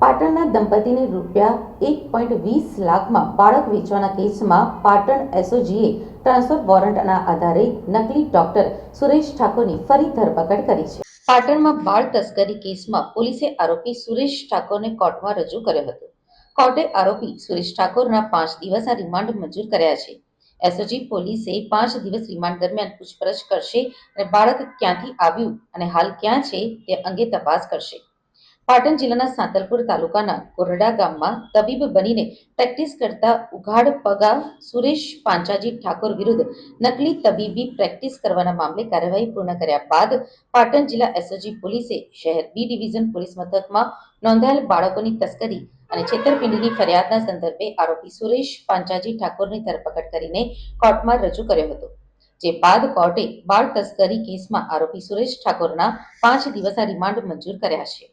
પાટણના દંપતીને રૂપિયા એક પોઈન્ટ વીસ લાખમાં બાળક વેચવાના કેસમાં પાટણ એસઓજીએ ટ્રાન્સફર વોરંટના આધારે નકલી ડોક્ટર સુરેશ ઠાકોરની ફરી ધરપકડ કરી છે. પાટણમાં બાળ તસ્કરી કેસમાં પોલીસે આરોપી સુરેશ ઠાકોરને કોર્ટમાં રજૂ કર્યો હતો. કોર્ટે આરોપી સુરેશ ઠાકોરના પાંચ દિવસના રિમાન્ડ મંજૂર કર્યા છે. એસઓજી પોલીસે પાંચ દિવસ રિમાન્ડ દરમિયાન પૂછપરછ કરશે અને બાળક ક્યાંથી આવ્યું અને હાલ ક્યાં છે તે અંગે તપાસ કરશે. પાટણ જિલ્લાના સાંતલપુર તાલુકાના કોરડા ગામમાં તબીબ બનીને પ્રેક્ટિસ કરતા ઉઘાડ પગા સુરેશ પાંચાજી ઠાકોર વિરુદ્ધ નકલી તબીબી પ્રેક્ટિસ કરવાના મામલે કાર્યવાહી પૂર્ણ કર્યા બાદ પાટણ જિલ્લા એસઓજી પોલીસે શહેર બી ડિવિઝન પોલીસ મથકમાં નોંધાયેલ બાળકોની તસ્કરી અને છેતરપિંડીની ફરિયાદના સંદર્ભે આરોપી સુરેશ પાંચાજી ઠાકોરની ધરપકડ કરીને કોર્ટમાં રજૂ કર્યો હતો. જે બાદ કોર્ટે બાળ તસ્કરી કેસમાં આરોપી સુરેશ ઠાકોરના પાંચ દિવસના રિમાન્ડ મંજૂર કર્યા છે.